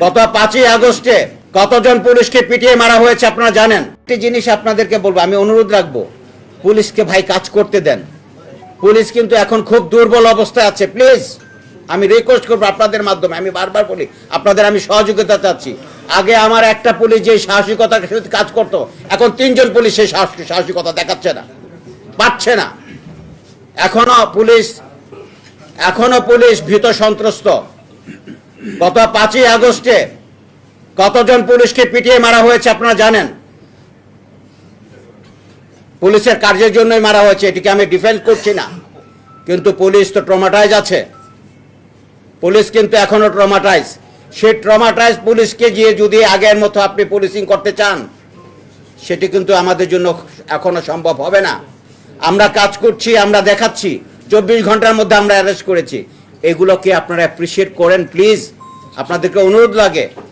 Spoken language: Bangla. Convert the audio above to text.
গত পাঁচই আগস্টে কতজন পুলিশকে পিটিয়ে মারা হয়েছে আপনারা জানেন? একটি জিনিস আপনাদেরকে বলব, আমি অনুরোধ রাখব, পুলিশকে ভাই কাজ করতে দেন। পুলিশ কিন্তু এখন খুব দুর্বল অবস্থায় আছে, প্লিজ। আমি রিকোয়েস্ট করব আপনাদের মাধ্যমে, আমি বারবার বলি, আপনাদের আমি সহযোগিতা চাচ্ছি। আগে আমার একটা পুলিশ যে সাহসিকতার সাথে কাজ করতো, এখন তিনজন পুলিশ সেই সাহস- সাহসিকতা দেখাচ্ছে না, পাচ্ছে না। এখনও পুলিশ এখনও পুলিশ ভীত সন্ত্রস্ত। গত পাঁচই আগস্টে কতজন পুলিশকে পিটিয়ে মারা হয়েছে আপনারা জানেন? পুলিশের কার্যের জন্যই মারা হয়েছে, এটিকে আমি ডিফেন্ড করছি না। কিন্তু পুলিশ তো ট্রমাটাইজ আছে। পুলিশ কিন্তু এখনও ট্রমাটাইজ সেই ট্রমাটাইজ পুলিশকে গিয়ে যদি আগের মতো আপনি পুলিশিং করতে চান, সেটি কিন্তু আমাদের জন্য এখনও সম্ভব হবে না। আমরা কাজ করছি, আমরা দেখাচ্ছি, চব্বিশ ঘণ্টার মধ্যে আমরা অ্যারেস্ট করেছি। এগুলোকে আপনারা অ্যাপ্রিসিয়েট করেন প্লিজ আপনাদেরকে অনুরোধ লাগে